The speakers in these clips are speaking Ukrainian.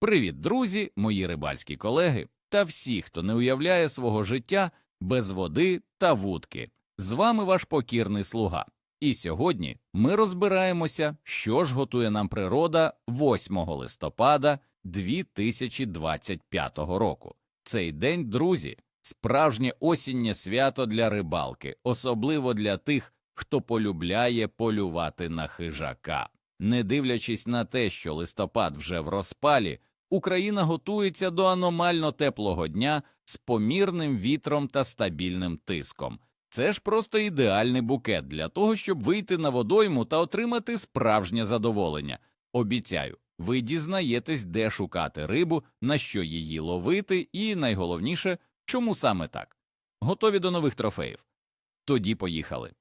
Привіт, друзі, мої рибальські колеги та всі, хто не уявляє свого життя без води та вудки. З вами ваш покірний слуга. І сьогодні ми розбираємося, що ж готує нам природа 8 листопада 2025 року. Цей день, друзі, справжнє осіннє свято для рибалки, особливо для тих, хто полюбляє полювати на хижака. Не дивлячись на те, що листопад вже в розпалі, Україна готується до аномально теплого дня з помірним вітром та стабільним тиском. Це ж просто ідеальний букет для того, щоб вийти на водойму та отримати справжнє задоволення. Обіцяю, ви дізнаєтесь, де шукати рибу, на що її ловити, і найголовніше, чому саме так. Готові до нових трофеїв? Тоді поїхали.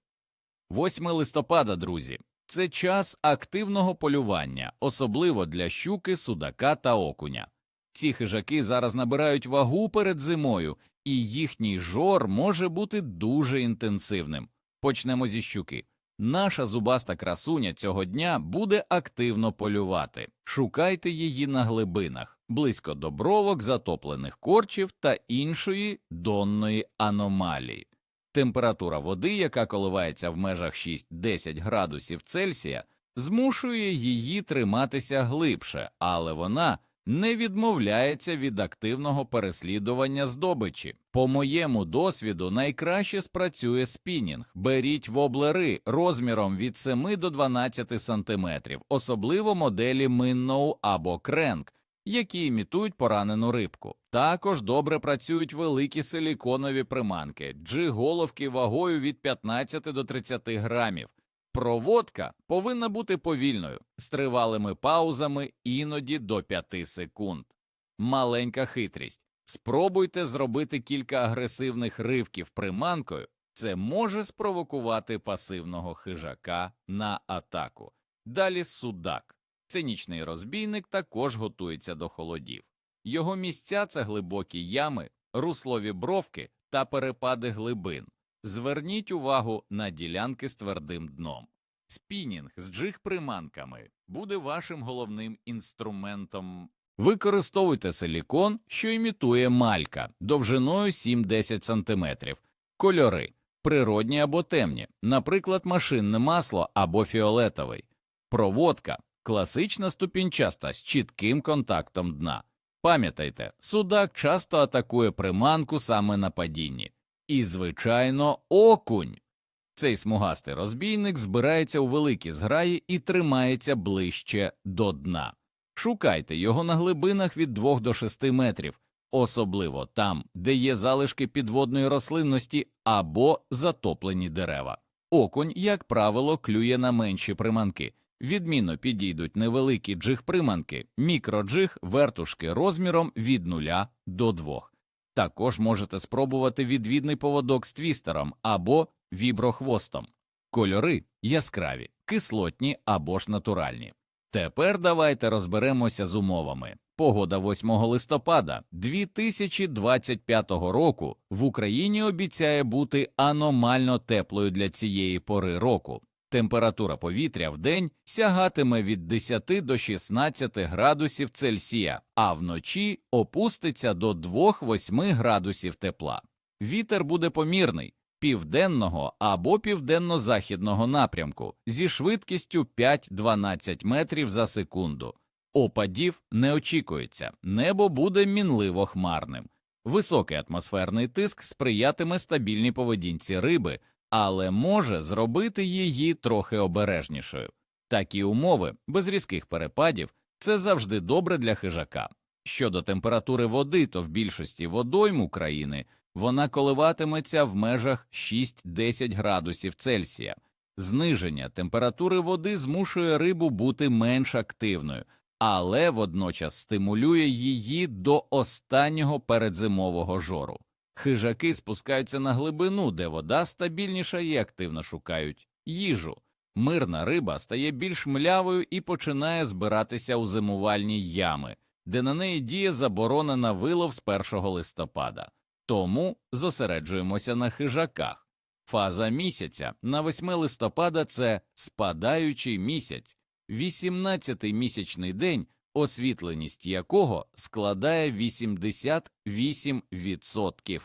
8 листопада, друзі, це час активного полювання, особливо для щуки, судака та окуня. Ці хижаки зараз набирають вагу перед зимою, і їхній жор може бути дуже інтенсивним. Почнемо зі щуки. Наша зубаста красуня цього дня буде активно полювати. Шукайте її на глибинах, близько до бровок, затоплених корчів та іншої донної аномалії. Температура води, яка коливається в межах 6-10 градусів Цельсія, змушує її триматися глибше, але вона не відмовляється від активного переслідування здобичі. По моєму досвіду найкраще спрацює спінінг. Беріть воблери розміром від 7 до 12 см, особливо моделі Minnow або Кренк, які імітують поранену рибку. Також добре працюють великі силіконові приманки, джиголовки вагою від 15 до 30 грамів. Проводка повинна бути повільною, з тривалими паузами іноді до 5 секунд. Маленька хитрість. Спробуйте зробити кілька агресивних ривків приманкою, це може спровокувати пасивного хижака на атаку. Далі судак. Цинічний розбійник також готується до холодів. Його місця це глибокі ями, руслові бровки та перепади глибин. Зверніть увагу на ділянки з твердим дном. Спінінг з джиг-приманками буде вашим головним інструментом. Використовуйте силікон, що імітує малька довжиною 7-10 см. Кольори природні або темні, наприклад, машинне масло або фіолетовий. Проводка класична ступінчаста з чітким контактом дна. Пам'ятайте, судак часто атакує приманку саме на падінні. І, звичайно, окунь. Цей смугастий розбійник збирається у великі зграї і тримається ближче до дна. Шукайте його на глибинах від 2 до 6 метрів, особливо там, де є залишки підводної рослинності або затоплені дерева. Окунь, як правило, клює на менші приманки. Відмінно підійдуть невеликі джиг-приманки, мікроджиг, вертушки розміром від 0 до 2. Також можете спробувати відвідний поводок з твістером або віброхвостом. Кольори яскраві, кислотні або ж натуральні. Тепер давайте розберемося з умовами. Погода 8 листопада 2025 року в Україні обіцяє бути аномально теплою для цієї пори року. Температура повітря в день сягатиме від 10 до 16 градусів Цельсія, а вночі опуститься до 2-8 градусів тепла. Вітер буде помірний південного або південно-західного напрямку зі швидкістю 5-12 метрів за секунду. Опадів не очікується, небо буде мінливо хмарним. Високий атмосферний тиск сприятиме стабільній поведінці риби, але може зробити її трохи обережнішою. Такі умови без різких перепадів це завжди добре для хижака. Щодо температури води, то в більшості водойм України вона коливатиметься в межах 6-10 градусів Цельсія. Зниження температури води змушує рибу бути менш активною, але водночас стимулює її до останнього передзимового жору. Хижаки спускаються на глибину, де вода стабільніша і активно шукають їжу. Мирна риба стає більш млявою і починає збиратися у зимувальні ями, де на неї діє заборона на вилов з 1 листопада. Тому зосереджуємося на хижаках. Фаза місяця на 8 листопада це спадаючий місяць, 18-й місячний день освітленість якого складає 88%.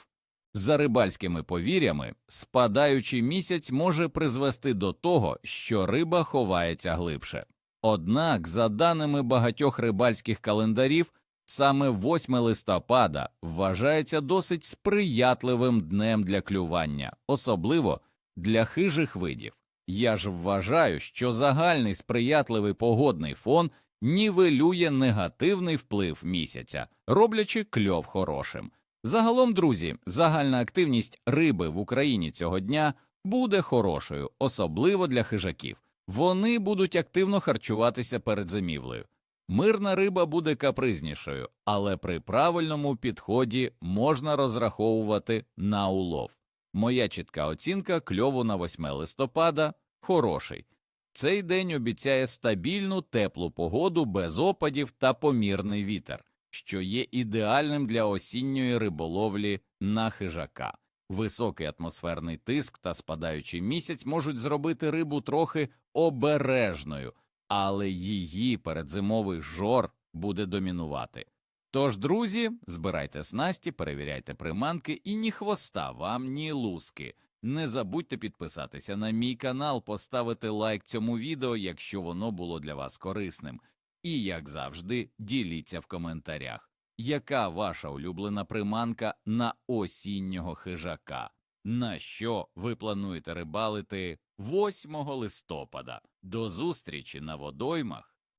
За рибальськими повір'ями, спадаючий місяць може призвести до того, що риба ховається глибше. Однак, за даними багатьох рибальських календарів, саме 8 листопада вважається досить сприятливим днем для клювання, особливо для хижих видів. Я ж вважаю, що загальний сприятливий погодний фон нівелює негативний вплив місяця, роблячи кльов хорошим. Загалом, друзі, загальна активність риби в Україні цього дня буде хорошою, особливо для хижаків. Вони будуть активно харчуватися перед зимівлею. Мирна риба буде капризнішою, але при правильному підході можна розраховувати на улов. Моя чітка оцінка кльову на 8 листопада хороший. Цей день обіцяє стабільну теплу погоду без опадів та помірний вітер, що є ідеальним для осінньої риболовлі на хижака. Високий атмосферний тиск та спадаючий місяць можуть зробити рибу трохи обережною, але її передзимовий жор буде домінувати. Тож, друзі, збирайте снасті, перевіряйте приманки і ні хвоста вам, ні луски. Не забудьте підписатися на мій канал, поставити лайк цьому відео, якщо воно було для вас корисним. І, як завжди, діліться в коментарях, яка ваша улюблена приманка на осіннього хижака, на що ви плануєте рибалити 8 листопада. До зустрічі на водоймах